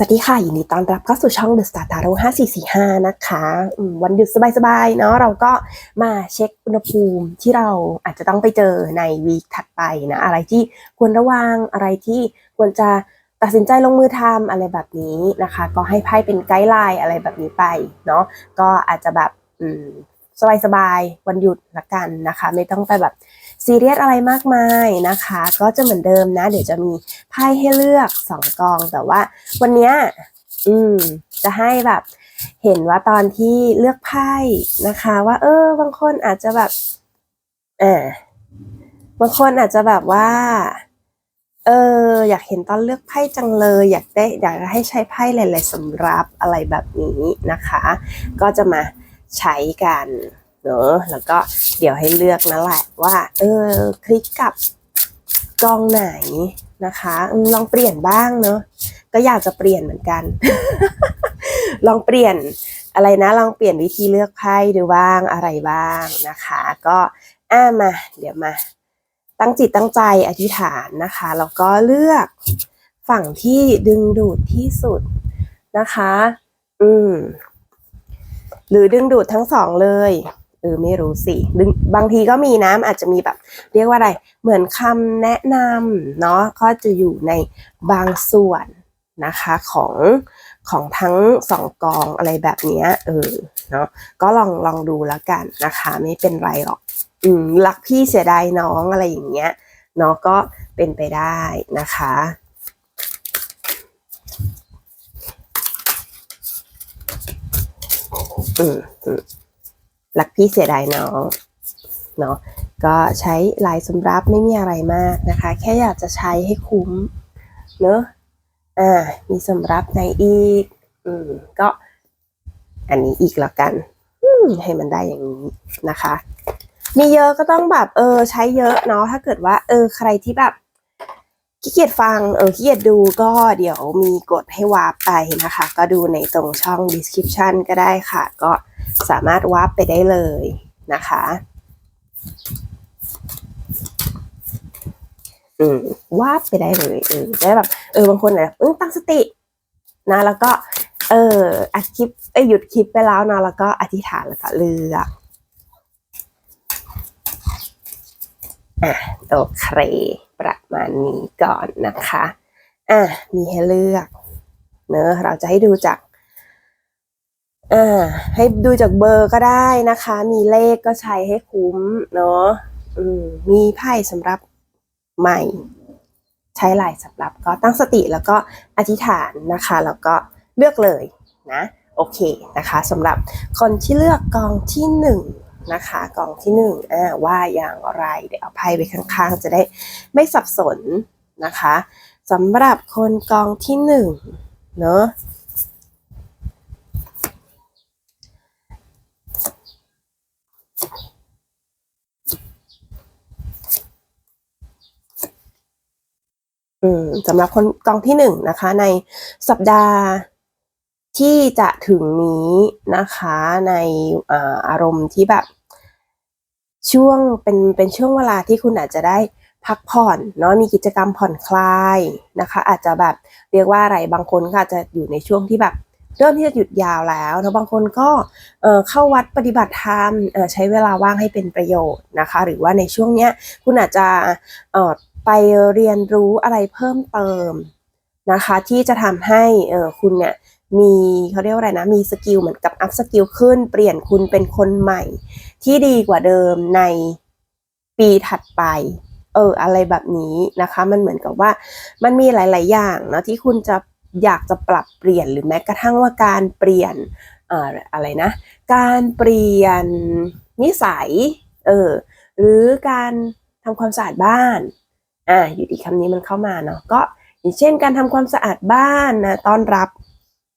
สวัสดีค่ะยินดีต้อนรับเข้าสู่ช่อง The Star Tarot 5445 นะคะวันหยุดสบายๆเนาะเราก็มาเช็คอุณหภูมิที่เราอาจจะต้องไปเจอในวีคถัดไปนะอะไรที่ควรระวังอะไรที่ควรจะตัดสินใจลงมือทำอะไรแบบนี้นะคะ ก็ให้ไพ่เป็นไกด์ไลน์อะไรแบบนี้ไปเนาะก็อาจจะแบบสบายๆวันหยุดละกันนะคะ ไม่ต้องไปแบบ ซีเรียสอะไรมากมายนะคะ ก็จะเหมือนเดิมนะ เดี๋ยวจะมีไพ่ให้เลือกสองกองแต่ว่าวันนี้อืมจะให้แบบเห็นว่าตอนที่เลือกไพ่นะคะ ว่า เออ บางคนอาจจะแบบอ่าบางคนอาจจะแบบว่า เออ อยากเห็นตอนเลือกไพ่จังเลย อยากได้อยากให้ใช้ไพ่หลายๆสำรับอะไรแบบนี้นะคะ ก็จะมาใช้กัน เนอะแล้วก็เดี๋ยวให้เลือกนั่นแหละว่า เออ คลิกกับกองไหนนะคะ ลองเปลี่ยนบ้างเนอะก็อยากจะเปลี่ยนเหมือนกัน ลองเปลี่ยนอะไรนะ ลองเปลี่ยนวิธีเลือกไพ่ดูบ้างอะไรบ้างนะคะ ก็อ่ามา เดี๋ยวมา ตั้งจิตตั้งใจอธิษฐานนะคะแล้วก็เลือกฝั่งที่ดึงดูดที่สุดนะคะ อืม หรือดึงดูดทั้งสองเลย เออไม่รู้สิบางทีก็มีนะอาจจะมีแบบ เรียกว่าอะไร เหมือนคำแนะนำเนาะก็จะอยู่ในบางส่วนนะคะของของทั้งสองกองอะไรแบบนี้เออเนาะก็ลองลองดูแล้วกันนะคะ ไม่เป็นไรหรอกอืมรักพี่เสียดายน้องอะไรอย่างเงี้ยเนาะก็เป็นไปได้นะคะอืมอืม รักพี่เสียดายน้องเนาะก็ใช้ลายสำรับไม่มีอะไรมากนะคะ แค่อยากจะใช้ให้คุ้มเนอะอ่ามีสำรับในอีก อืมก็อันนี้อีกแล้วกัน อืมให้มันได้อย่างนี้นะคะ มีเยอะก็ต้องแบบเออใช้เยอะเนาะถ้าเกิดว่า เออใครที่แบบขี้เกียจฟังเออขี้เกียจดูก็เดี๋ยวมีกดให้วาร์ปไปนะคะ ก็ดูในตรงช่อง description ก็ได้ค่ะ ก็ สามารถวาร์ปไปได้เลยนะคะอืมวาบไปได้เลยเออได้แบบเออบางคนแบบเออตั้งสตินะแล้วก็เอออัดคลิปเอยหยุดคลิปไปแล้วนะแล้วก็อธิษฐานแล้วก็เลือกอะโอเคประมาณนี้ก่อนนะคะอะมีให้เลือกเนอะเราจะให้ดูจาก อ่าให้ดูจากเบอร์ก็ได้นะคะ มีเลขก็ใช้ให้คุ้มเนาะอืมมีไพ่สำหรับใหม่ ใช้หลายสำหรับก็ตั้งสติแล้วก็อธิษฐานนะคะ แล้วก็เลือกเลยนะโอเคนะคะสำหรับคนที่เลือกกองที่หนึ่งนะคะกองที่หนึ่งอ่าว่าอย่างไรเดี๋ยวเอาไพ่ไปข้างๆ จะได้ไม่สับสนนะคะสำหรับคนกองที่หนึ่งเนาะ อืมสำหรับคนกองที่หนึ่งนะคะ ในสัปดาห์ที่จะถึงนี้นะคะ ในอาอารมณ์ที่แบบ ช่วงเป็นเป็นช่วงเวลาที่คุณอาจจะได้พักผ่อนเนาะมีกิจกรรมผ่อนคลายนะคะ อาจจะแบบเรียกว่าอะไรบางคนก็อาจจะอยู่ในช่วงที่แบบเริ่มที่จะหยุดยาวแล้วนะบางคนก็เข้าวัดปฏิบัติธรรมใช้เวลาว่างให้เป็นประโยชน์นะคะ หรือว่าในช่วงเนี้ยคุณอาจจะ ไปเรียนรู้อะไรเพิ่มเติมนะคะ ที่จะทำให้เออคุณเนี่ยมีเขาเรียกว่าอะไรนะ มีสกิลเหมือนกับอัพสกิลขึ้น เปลี่ยนคุณเป็นคนใหม่ ที่ดีกว่าเดิมในปีถัดไป เออ อะไรแบบนี้นะคะ มันเหมือนกับว่ามันมีหลาย ๆ อย่างเนาะที่คุณจะอยากจะปรับเปลี่ยนหรือแม้กระทั่งว่าการเปลี่ยนเอ่ออะไรนะ การเปลี่ยนนิสัย เออ หรือการทำความสะอาดบ้าน อ่าอยู่ดีคำนี้มันเข้ามาเนาะก็อย่างเช่นการทำความสะอาดบ้านนะต้อนรับ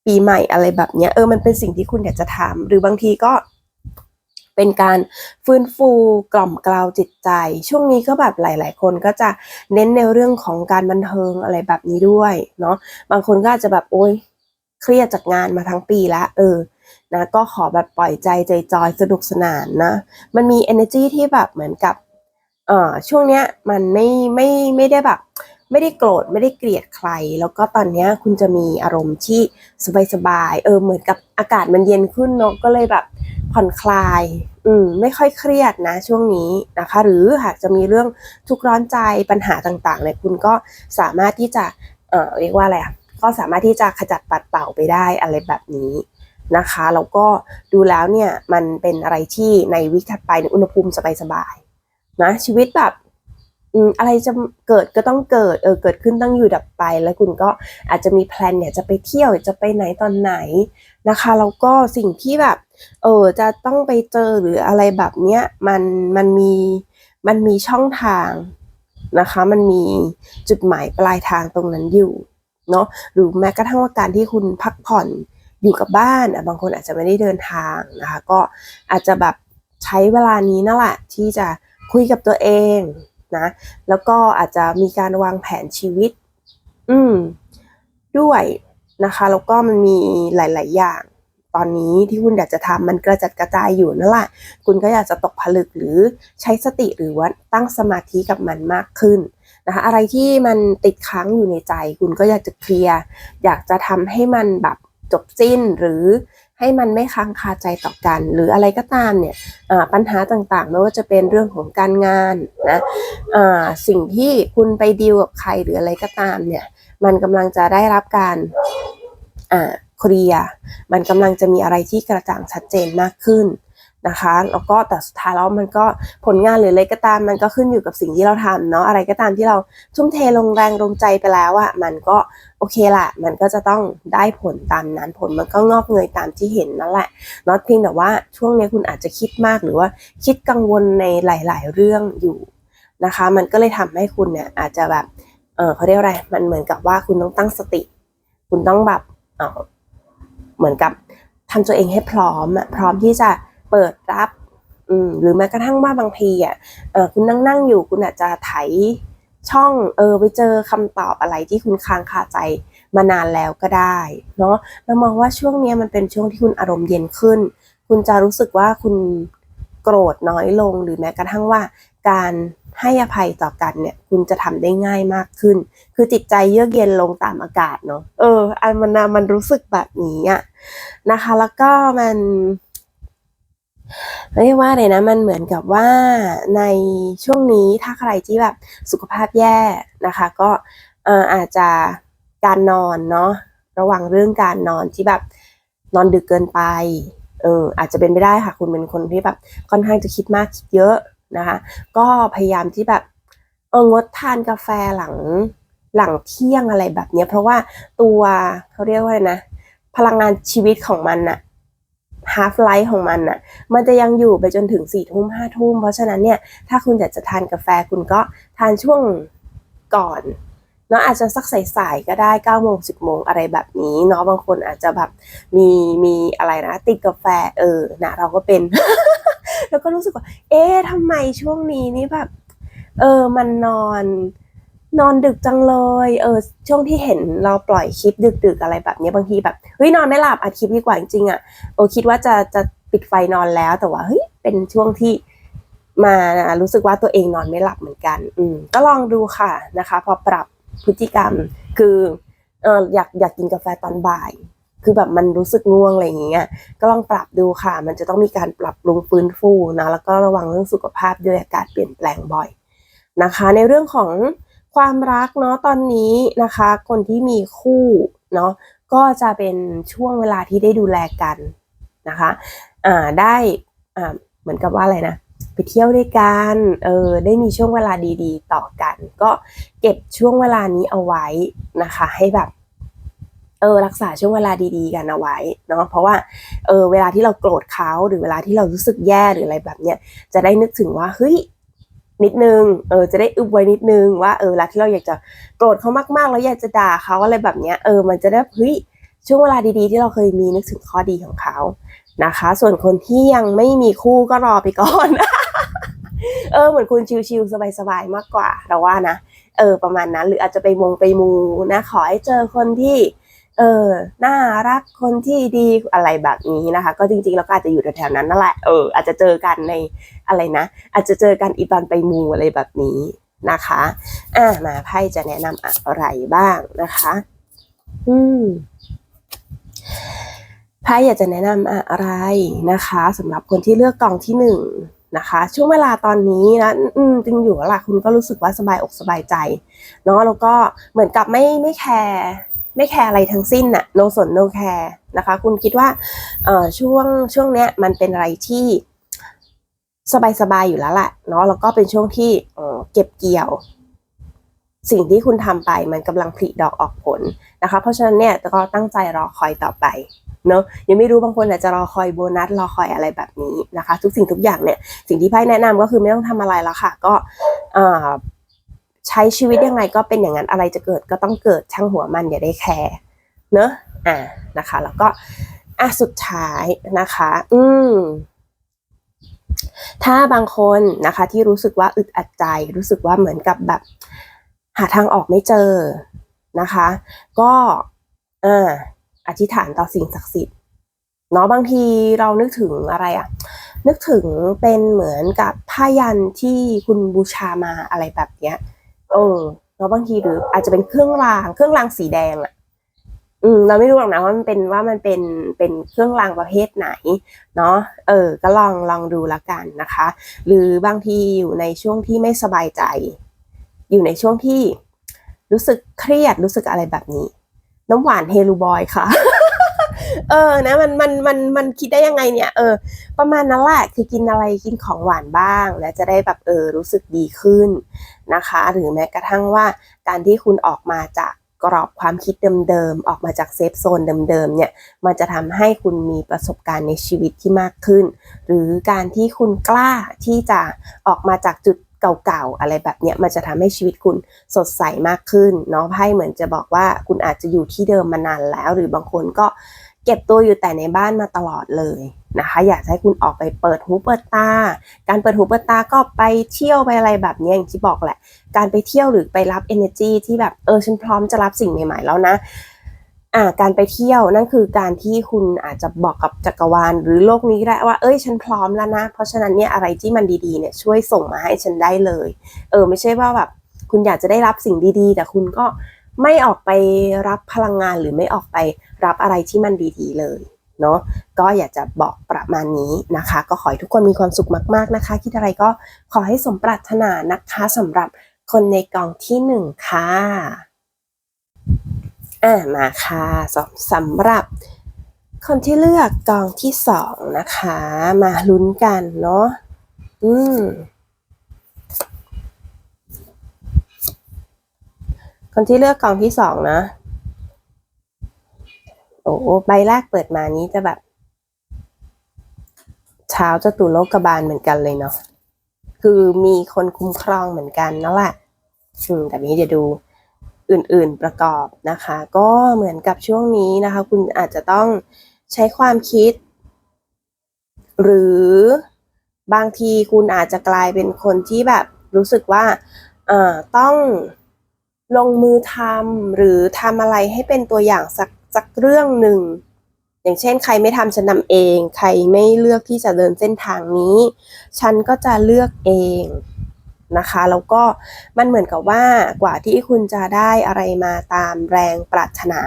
ปีใหม่อะไรแบบเนี้ยเออมันเป็นสิ่งที่คุณอยากจะทำหรือบางทีก็เป็นการฟื้นฟูกล่อมกล่าวจิตใจ ช่วงนี้ก็แบบหลาย ๆ คนก็จะเน้นในเรื่องของการบันเทิงอะไรแบบนี้ด้วยเนาะบางคนก็อาจจะแบบโอ๊ยเครียดจากงานมาทั้งปีแล้วเออนะก็ขอแบบปล่อยใจใจจอยสนุกสนานนะ มันมี energy ที่แบบเหมือนกับ อ่อช่วงเนี้ยมันไม่ไม่ไม่ได้แบบ ไม่ได้โกรธไม่ได้เกลียดใคร แล้วก็ตอนเนี้ยคุณจะมีอารมณ์ที่สบายๆเออเหมือนกับอากาศมันเย็นขึ้นเนาะก็เลยแบบผ่อนคลาย อืมไม่ค่อยเครียดนะช่วงนี้นะคะ หรือหากจะมีเรื่องทุกข์ร้อนใจปัญหาต่างๆเนี่ยคุณก็สามารถที่จะเอ่อเรียกว่าอะไรอะก็สามารถที่จะขจัดปัดเป่าไปได้อะไรแบบนี้นะคะแล้วก็ดูแล้วเนี่ยมันเป็นอะไรที่ในวิกถัดไปในอุณหภูมิสบายๆ นะชีวิตแบบอะไรจะเกิดก็ต้องเกิดเออเกิดขึ้นต้องอยู่ดับไป แล้วคุณก็อาจจะมีแพลนเนี่ยจะไปเที่ยวจะไปไหนตอนไหนนะคะแล้วก็สิ่งที่แบบเออจะต้องไปเจอหรืออะไรแบบเนี้ยมันมันมีมันมีช่องทางนะคะ มันมีจุดหมายปลายทางตรงนั้นอยู่เนาะหรือแม้กระทั่งว่าการที่คุณพักผ่อนอยู่กับบ้านอะบางคนอาจจะไม่ได้เดินทางนะคะ ก็อาจจะแบบใช้เวลานี้นั่นแหละที่จะ คุยกับตัวเองนะ แล้วก็อาจจะมีการวางแผนชีวิต อืม ด้วยนะคะ แล้วก็มันมีหลาย ๆ อย่าง ตอนนี้ที่คุณอยากจะทำมันกระจัดกระจายอยู่นั่นแหละคุณก็อยากจะตกผลึกหรือใช้สติหรือว่าตั้งสมาธิกับมันมากขึ้นนะคะอะไรที่มันติดค้างอยู่ในใจ คุณก็อยากจะเคลียร์ อยากจะทำให้มันแบบจบสิ้นหรือ ให้มันไม่ค้างคาใจต่อกัน หรืออะไรก็ตามเนี่ยปัญหาต่างๆไม่ว่าจะเป็นเรื่องของการงานนะสิ่งที่คุณไปดีลกับใครหรืออะไรก็ตามเนี่ยมันกำลังจะได้รับการเคลียร์มันกำลังจะมีอะไรที่กระจ่างชัดเจนมากขึ้น นะคะ แล้วก็แต่สุดท้ายแล้วมันก็ผลงานหรืออะไรก็ตามมันก็ขึ้นอยู่กับสิ่งที่เราทำเนาะอะไรก็ตามที่เราทุ่มเทลงแรงลงใจไปแล้วอะมันก็โอเคละมันก็จะต้องได้ผลตามนั้นผลมันก็งอกเงยตามที่เห็นนั่นแหละนอตเพียงแต่ว่าช่วงนี้คุณอาจจะคิดมากหรือว่าคิดกังวลในหลาย ๆ เรื่องอยู่นะคะ มันก็เลยทำให้คุณเนี่ยอาจจะแบบเออเขาเรียกอะไรมันเหมือนกับว่าคุณต้องตั้งสติ คุณต้องแบบเออเหมือนกับทำตัวเองให้พร้อมอะพร้อมที่จะ เปิดรับอหรือแม้กระทั่งว่าบางทีอะคุณนั่งนั่งอยู่คุณอาจจะไถช่องเออไปเจอคำตอบอะไรที่คุณค้างคาใจมานานแล้วก็ได้เนาะเรามองว่าช่วงนี้มันเป็นช่วงที่คุณอารมณ์เย็นขึ้น คุณจะรู้สึกว่าคุณโกรธน้อยลง หรือแม้กระทั่งว่า การให้อภัยต่อกันเนี่ย คุณจะทำได้ง่ายมากขึ้น คือจิตใจเยือกเย็นลงตามอากาศเนาะเอออันมันมันรู้สึกแบบนี้อะนะคะ แล้วก็มัน เรียกว่าอะไรนะมันเหมือนกับว่าในช่วงนี้ถ้าใครที่แบบสุขภาพแย่นะคะ ก็อาจจะการนอนเนาะระวังเรื่องการนอนที่แบบนอนดึกเกินไปเอออาจจะเป็นไปได้ค่ะคุณเป็นคนที่แบบค่อนข้างจะคิดมากคิดเยอะนะคะ ก็พยายามที่แบบเอองดทานกาแฟหลังหลังเที่ยงอะไรแบบเนี้ยเพราะว่าตัวเขาเรียกว่าไรนะ พลังงานชีวิตของมันน่ะ half life ของมันน่ะ มันจะยังอยู่ไปจนถึงสี่ทุ่มห้าทุ่ม เพราะฉะนั้นเนี่ย ถ้าคุณอยากจะทานกาแฟคุณก็ทานช่วงก่อนเนาะอาจจะสักสายๆก็ได้เก้าโมงสิบโมงอะไรแบบนี้เนาะบางคนอาจจะแบบมีมีอะไรนะ ติดกาแฟเออนะเราก็เป็น แล้วก็รู้สึกว่า เอ๊ะทำไมช่วงนี้นี่แบบ เออมันนอน นอนดึกจังเลย เออ ช่วงที่เห็นเราปล่อยคลิปดึกๆอะไรแบบนี้บางทีแบบ เฮ้ยนอนไม่หลับอัดคลิปดีกว่าจริงๆอะโอคิดว่าจะจะปิดไฟนอนแล้ว แต่ว่าเฮ้ยเป็นช่วงที่มารู้สึกว่าตัวเองนอนไม่หลับเหมือนกัน อืม ก็ลองดูค่ะนะคะ พอปรับพฤติกรรม คือเอออยากอยากกินกาแฟตอนบ่าย คือแบบมันรู้สึกง่วงอะไรอย่างเงี้ย ก็ลองปรับดูค่ะ มันจะต้องมีการปรับปรุงฟื้นฟูนะ แล้วก็ระวังเรื่องสุขภาพด้วยอากาศเปลี่ยนแปลงบ่อยนะคะ ในเรื่องของ ความรักเนาะตอนนี้นะคะ คนที่มีคู่เนาะก็จะเป็นช่วงเวลาที่ได้ดูแลกันนะคะอ่าได้อ่าเหมือนกับว่าอะไรนะไปเที่ยวด้วยกันเออได้มีช่วงเวลาดีๆ ต่อกัน ก็เก็บช่วงเวลานี้เอาไว้นะคะ ให้แบบเออรักษาช่วงเวลาดีๆกันเอาไว้เนาะเพราะว่าเออเวลาที่เราโกรธเขาหรือเวลาที่เรารู้สึกแย่หรืออะไรแบบเนี้ยจะได้นึกถึงว่าเฮ้ย นิดนึง เออ จะได้อึบไว้นิดนึงว่าเออเวลาที่เราอยากจะโกรธเขามากๆ แล้วอยากจะด่าเขาอะไรแบบเนี้ย เออ มันจะได้เฮ้ยช่วงเวลาดีๆ ที่เราเคยมีนึกถึงข้อดีของเขานะคะ ส่วนคนที่ยังไม่มีคู่ก็รอไปก่อน เออ เหมือนคุณชิลๆสบายๆมากกว่า เราว่านะ เออ ประมาณนั้น หรืออาจจะไปมงไปมูนะ ขอให้เจอคนที่ เออ น่ารักคนที่ดีอะไรแบบนี้นะคะ ก็จริงๆเราก็อาจจะอยู่แถวๆนั้นนั่นแหละ เออ อาจจะเจอกันในอะไรนะ อาจจะเจอกันอีตอนไปมูอะไรแบบนี้นะคะ อะมาไพ่จะแนะนำอะไรบ้างนะคะ อืมไพ่อยากจะแนะนำอะไรนะคะสำหรับคนที่เลือกกองที่หนึ่งนะคะ ช่วงเวลาตอนนี้นะอืมจริงอยู่แล้วล่ะคุณก็รู้สึกว่าสบายอกสบายใจเนาะแล้วก็เหมือนกับไม่ไม่แคร์ ไม่แคร์อะไรทั้งสิ้นน่ะ no สน no care นะคะ คุณคิดว่าเอ่อช่วงช่วงเนี้ยมันเป็นอะไรที่สบายๆอยู่แล้วแหละเนาะแล้วก็เป็นช่วงที่เออเก็บเกี่ยว สิ่งที่คุณทำไปมันกำลังผลิดอกออกผลนะคะ เพราะฉะนั้นเนี่ยก็ตั้งใจรอคอยต่อไปเนาะยังไม่รู้บางคนอาจจะรอคอยโบนัสรอคอยอะไรแบบนี้นะคะ ทุกสิ่งทุกอย่างเนี่ยสิ่งที่ไพ่แนะนำก็คือไม่ต้องทำอะไรแล้วค่ะ ก็ ใช้ชีวิตยังไงก็เป็นอย่างนั้นอะไรจะเกิดก็ต้องเกิดช่างหัวมันอย่าได้แคร์เนอะอ่านะคะ แล้วก็อะสุดท้ายนะคะ อืมถ้าบางคนนะคะที่รู้สึกว่าอึดอัดใจ รู้สึกว่าเหมือนกับแบบ หาทางออกไม่เจอนะคะ ก็อ่าอธิษฐานต่อสิ่งศักดิ์สิทธิ์เนาะบางทีเรานึกถึงอะไรอะนึกถึงเป็นเหมือนกับผ้ายันที่คุณบูชามาอะไรแบบเนี้ย เออเนาะบางทีหรืออาจจะเป็นเครื่องรางเครื่องรางสีแดงอะอืมเราไม่รู้หรอกนะว่ามันเป็นว่ามันเป็นเป็นเครื่องรางประเภทไหนเนาะเออ ก็ลองลองดูละกันนะคะ หรือบางทีอยู่ในช่วงที่ไม่สบายใจ อยู่ในช่วงที่รู้สึกเครียดรู้สึกอะไรแบบนี้ น้ำหวานเฮลูบอยค่ะ เออนะมันมันมันมันคิดได้ยังไงเนี่ย เออ ประมาณนั้นแหละคือกินอะไรกินของหวานบ้างแล้วจะได้แบบเออรู้สึกดีขึ้นนะคะ หรือแม้กระทั่งว่าการที่คุณออกมาจากกรอบความคิดเดิมๆ ออกมาจากเซฟโซนเดิมๆ เนี่ย มันจะทำให้คุณมีประสบการณ์ในชีวิตที่มากขึ้น หรือการที่คุณกล้าที่จะออกมาจากจุดเก่าๆ อะไรแบบเนี้ย มันจะทำให้ชีวิตคุณสดใสมากขึ้น เนาะ ไพ่เหมือนจะบอกว่าคุณอาจจะอยู่ที่เดิมมานานแล้ว หรือบางคนก็ เก็บตัวอยู่แต่ในบ้านมาตลอดเลยนะคะ อยากให้คุณออกไปเปิดหูเปิดตา การเปิดหูเปิดตาก็ไปเที่ยวไปอะไรแบบนี้อย่างที่บอกแหละ การไปเที่ยวหรือไปรับ energy ที่แบบเออฉันพร้อมจะรับสิ่งใหม่ๆแล้วนะอ่าการไปเที่ยวนั่นคือการที่คุณอาจจะบอกกับจักรวาล หรือโลกนี้ได้ว่าเอ้ยฉันพร้อมแล้วนะ เพราะฉะนั้นเนี่ยอะไรที่มันดีๆเนี่ยช่วยส่งมาให้ฉันได้เลย เออไม่ใช่ว่าแบบคุณอยากจะได้รับสิ่งดีๆ แต่คุณก็ ไม่ออกไปรับพลังงานหรือไม่ออกไปรับอะไรที่มันดีๆเลยเนาะก็อยากจะบอกประมาณนี้นะคะ ก็ขอให้ทุกคนมีความสุขมาก ๆนะคะ คิดอะไรก็ขอให้สมปรารถนานะคะสำหรับคนในกองที่หนึ่งค่ะอ่ามาค่ะสำสำหรับคนที่เลือกกองที่สองนะคะ มาลุ้นกันเนาะอืม คนที่เลือกกองที่สองนะ โอ้ใบแรกเปิดมานี้จะแบบเช้าจะตุโลกบาลเหมือนกันเลยเนาะคือมีคนคุ้มครองเหมือนกันนั่นแหละอืมแต่นี้เดี๋ยวดูอื่นๆประกอบนะคะ ก็เหมือนกับช่วงนี้นะคะ คุณอาจจะต้องใช้ความคิด หรือบางทีคุณอาจจะกลายเป็นคนที่แบบรู้สึกว่าเอ่อต้อง ลงมือทำหรือทำอะไรให้เป็นตัวอย่างสักสักเรื่องหนึ่ง อย่างเช่น ใครไม่ทำฉันนำเอง ใครไม่เลือกที่จะเดินเส้นทางนี้ ฉันก็จะเลือกเองนะคะแล้วก็มันเหมือนกับว่ากว่าที่คุณจะได้อะไรมาตามแรงปรารถนา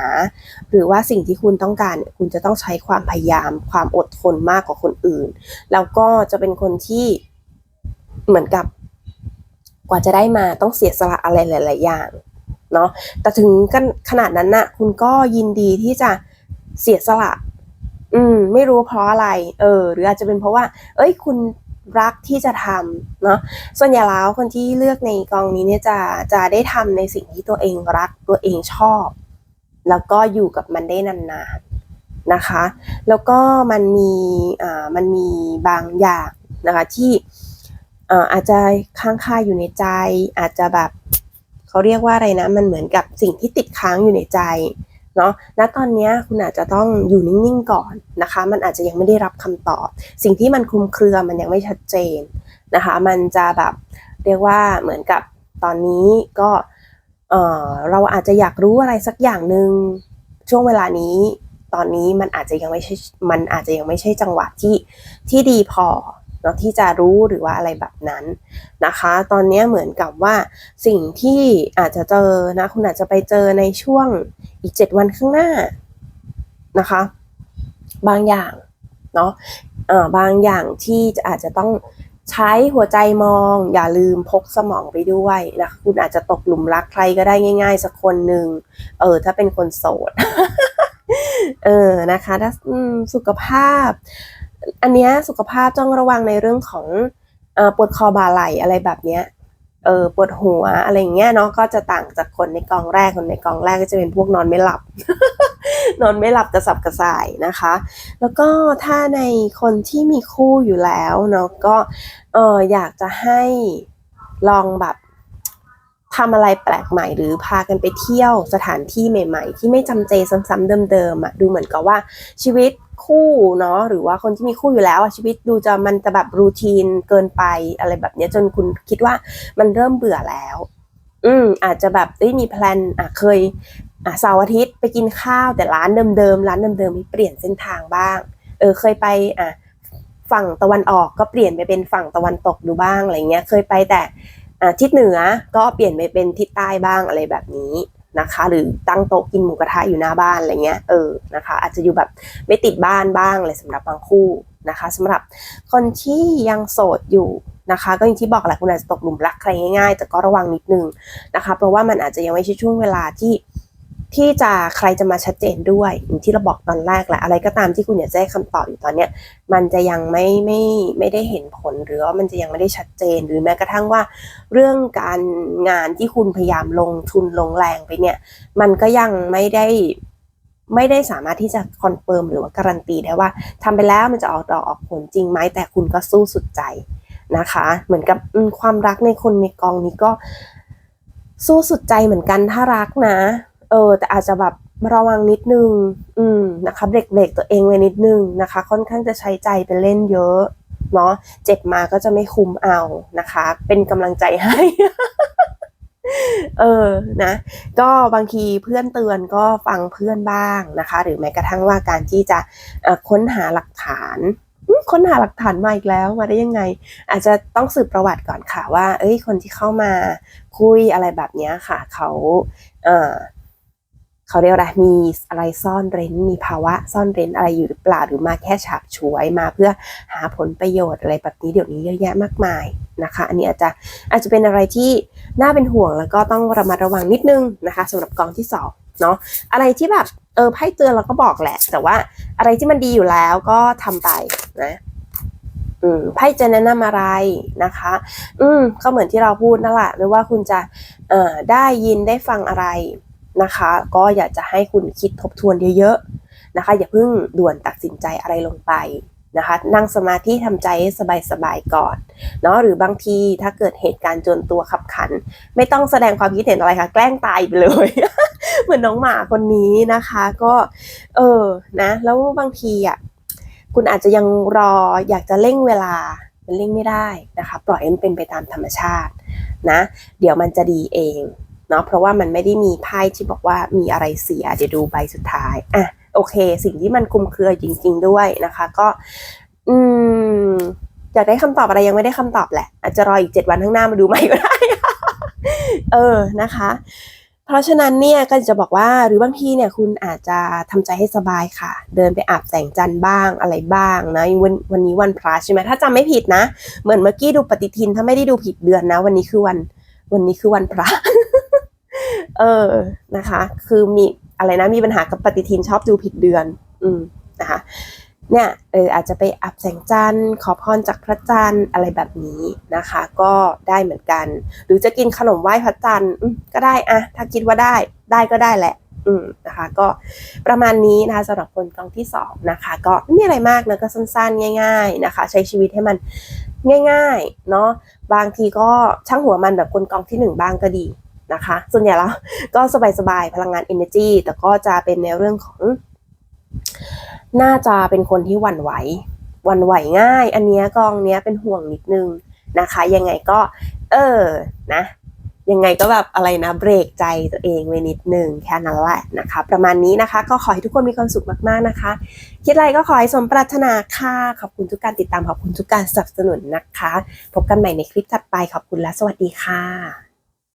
หรือว่าสิ่งที่คุณต้องการเนี่ยคุณจะต้องใช้ความพยายาม ความอดทนมากกว่าคนอื่น แล้วก็จะเป็นคนที่เหมือนกับกว่าจะได้มาต้องเสียสละอะไรหลาย ๆ อย่าง เนาะแต่ถึงกันขนาดนั้นน่ะ คุณก็ยินดีที่จะเสียสละ อืม ไม่รู้เพราะอะไร เออ หรืออาจจะเป็นเพราะว่า เอ้ย คุณรักที่จะทำเนาะส่วนใหญ่แล้วคนที่เลือกในกองนี้เนี่ยจะจะได้ทำในสิ่งที่ตัวเองรักตัวเองชอบ แล้วก็อยู่กับมันได้นานๆนะคะ แล้วก็มันมีอ่ามันมีบางอย่างนะคะที่อ่าอาจจะค้างคาอยู่ในใจ อาจจะแบบ เขาเรียกว่าอะไรนะ มันเหมือนกับสิ่งที่ติดค้างอยู่ในใจเนาะณตอนนี้คุณอาจจะต้องอยู่นิ่งๆก่อนนะคะ มันอาจจะยังไม่ได้รับคำตอบ สิ่งที่มันคลุมเครือมันยังไม่ชัดเจนนะคะ มันจะแบบเรียกว่าเหมือนกับตอนนี้ก็เออเราอาจจะอยากรู้อะไรสักอย่างหนึ่งช่วงเวลานี้ ตอนนี้มันอาจจะยังไม่ใช่มันอาจจะยังไม่ใช่จังหวะที่ที่ดีพอ นาะที่จะรู้หรือว่าอะไรแบบนั้นนะคะ ตอนนี้เหมือนกับว่าสิ่งที่อาจจะเจอนะคุณอาจจะไปเจอในช่วงอีก 7 วันข้างหน้านะคะ บางอย่างเนาะเออบางอย่างที่จะอาจจะต้องใช้หัวใจมอง อย่าลืมพกสมองไปด้วยนะคุณอาจจะตกหลุมรักใครก็ได้ง่าย ๆ สักคนหนึ่งเออ ถ้าเป็นคนโสดเออนะคะ ถ้าสุขภาพ อันเนี้ยสุขภาพต้องระวังในเรื่องของอปวดคอบ่าไหล่อะไรแบบเนี้ยเออปวดหัวอะไรอย่างเงี้ยเนาะก็จะต่างจากคนในกองแรกคนในกองแรกก็จะเป็นพวกนอนไม่หลับ นอนไม่หลับกระสับกระส่ายนะคะ แล้วก็ถ้าในคนที่มีคู่อยู่แล้วเนาะก็เอออยากจะให้ลองแบบทำอะไรแปลกใหม่หรือพากันไปเที่ยวสถานที่ใหม่ ๆ ที่ไม่จำเจซ้ำๆเดิมๆอะดูเหมือนกับว่าชีวิต คู่เนาะหรือว่าคนที่มีคู่อยู่แล้วชีวิตดูจะมันจะแบบรูทีนเกินไปอะไรแบบเนี้ยจนคุณคิดว่ามันเริ่มเบื่อแล้ว อืมอาจจะแบบได้ยมีแพลนอะเคยอะเสาร์อาทิตย์ไปกินข้าวแต่ร้านเดิมๆร้านเดิมๆมีเปลี่ยนเส้นทางบ้าง เออเคยไปอะฝั่งตะวันออกก็เปลี่ยนไปเป็นฝั่งตะวันตกดูบ้างอะไรเงี้ย เคยไปแต่อะทิศเหนือก็เปลี่ยนไปเป็นทิศใต้บ้างอะไรแบบนี้ นะคะ หรือตั้งโต๊ะกินหมูกระทะอยู่หน้าบ้านอะไรเงี้ยเออนะคะ อาจจะอยู่แบบไม่ติดบ้านบ้างอะไรสำหรับบางคู่นะคะสำหรับคนที่ยังโสดอยู่นะคะ ก็อย่างที่บอกแหละคุณอาจจะตกหลุมรักใครง่ายๆ แต่ก็ระวังนิดนึงนะคะ เพราะว่ามันอาจจะยังไม่ใช่ช่วงเวลาที่ ที่จะใครจะมาชัดเจนด้วยอย่างที่เราบอกตอนแรกแหละอะไรก็ตามที่คุณอยากจะได้คำตอบอยู่ตอนเนี้ยมันจะยังไม่ไม่ไม่ได้เห็นผลหรือว่ามันจะยังไม่ได้ชัดเจนหรือแม้กระทั่งว่า เรื่องการงานที่คุณพยายามลงทุนลงแรงไปเนี่ย มันก็ยังไม่ได้ไม่ได้สามารถที่จะคอนเฟิร์มหรือว่าการันตีได้ว่าทำไปแล้วมันจะออกดอกออกผลจริงไหมแต่คุณก็สู้สุดใจนะคะ เหมือนกับความรักในคนในกองนี้ก็สู้สุดใจเหมือนกันถ้ารักนะ เออแต่อาจจะแบบระวังนิดนึง อืมนะคะเบรกเบรกตัวเองไว้นิดนึงนะคะ ค่อนข้างจะใช้ใจไปเล่นเยอะเนาะเจ็บมาก็จะไม่คุมเอานะคะ เป็นกำลังใจให้ เออนะ ก็บางทีเพื่อนเตือนก็ฟังเพื่อนบ้างนะคะ หรือแม้กระทั่งว่าการที่จะค้นหาหลักฐานค้นหาหลักฐานมาอีกแล้วมาได้ยังไง อาจจะต้องสืบประวัติก่อนค่ะว่า เอ้ยคนที่เข้ามาคุยอะไรแบบเนี้ยค่ะ เขาเอ่อ เขาเรียกอะไรมีอะไรซ่อนเร้น มีภาวะซ่อนเร้นอะไรอยู่หรือเปล่าหรือมาแค่ฉาบฉวยมาเพื่อหาผลประโยชน์อะไรแบบนี้เดี๋ยวนี้เยอะแยะมากมายนะคะ อันนี้อาจจะอาจจะเป็นอะไรที่น่าเป็นห่วงแล้วก็ต้องระมัดระวังนิดนึงนะคะสำหรับกองที่สองเนาะอะไรที่แบบเออไพ่เตือนเราก็บอกแหละ แต่ว่าอะไรที่มันดีอยู่แล้วก็ทำไปนะอืมไพ่จะแนะนำอะไรนะคะ อืมก็เหมือนที่เราพูดนั่นแหละไม่ว่าคุณจะเอ่อได้ยินได้ฟังอะไร นะคะ ก็อยากจะให้คุณคิดทบทวนเยอะๆนะคะ อย่าเพิ่งด่วนตัดสินใจอะไรลงไปนะคะนั่งสมาธิทำใจให้สบายๆก่อนเนาะหรือบางทีถ้าเกิดเหตุการณ์จนตัวขับขัน ไม่ต้องแสดงความคิดเห็นอะไรค่ะ แกล้งตายไปเลย เหมือนน้องหมาคนนี้นะคะ ก็ เออนะแล้วบางทีอะคุณอาจจะยังรออยากจะเร่งเวลามันเร่งไม่ได้นะคะ ปล่อยมันเป็นไปตามธรรมชาตินะ เดี๋ยวมันจะดีเอง เนาะเพราะว่ามันไม่ได้มีไพ่ที่บอกว่ามีอะไรเสีย เดี๋ยวดูใบสุดท้ายอะโอเค สิ่งที่มันคุมเครือจริง ๆ ด้วยนะคะ ก็ อืมอยากได้คำตอบอะไรยังไม่ได้คำตอบแหละ อาจจะรออีกเจ็ดวันข้างหน้ามาดูใหม่ก็ได้ เออนะคะ เพราะฉะนั้นเนี่ยก็จะบอกว่าหรือบางทีเนี่ยคุณอาจจะทำใจให้สบายค่ะ เดินไปอาบแสงจันทร์บ้างอะไรบ้างนะวันวันนี้วันพระใช่ไหมถ้าจำไม่ผิดนะ เหมือนเมื่อกี้ดูปฏิทินถ้าไม่ได้ดูผิดเดือนนะ วันนี้คือวัน วันนี้คือวันพระ เออนะคะ คือมีอะไรนะมีปัญหากับปฏิทินชอบดูผิดเดือน อืมนะคะเนี่ยเอออาจจะไปอับแสงจันทร์ขอพรจากพระจันทร์อะไรแบบนี้นะคะ ก็ได้เหมือนกัน หรือจะกินขนมไหว้พระจันทร์ก็ได้อะถ้าคิดว่าได้ได้ก็ได้แหละ อืมนะคะ ก็ประมาณนี้นะคะสำหรับคนกองที่สองนะคะ ก็ไม่มีอะไรมากนะก็สั้นๆ ง่าย ๆนะคะ ใช้ชีวิตให้มันง่าย ๆ เนาะบางทีก็ช่างหัวมันแบบคนกองที่หนึ่งบ้างก็ดี นะคะ ส่วนใหญ่แล้วก็สบายๆพลังงาน energy แต่ก็จะเป็นในเรื่องของ น่าจะเป็นคนที่หวั่นไหวหวั่นไหวง่าย อันเนี้ยกองเนี้ยเป็นห่วงนิดนึงนะคะ ยังไงก็ เออนะยังไงก็แบบอะไรนะเบรกใจตัวเองไว้นิดนึงแค่นั้นแหละนะคะ ประมาณนี้นะคะก็ขอให้ทุกคนมีความสุขมากๆนะคะ คิดอะไรก็ขอให้สมปรารถนาค่ะ ขอบคุณทุกการติดตามขอบคุณทุกการสนับสนุนนะคะ พบกันใหม่ในคลิปถัดไปขอบคุณและสวัสดีค่ะ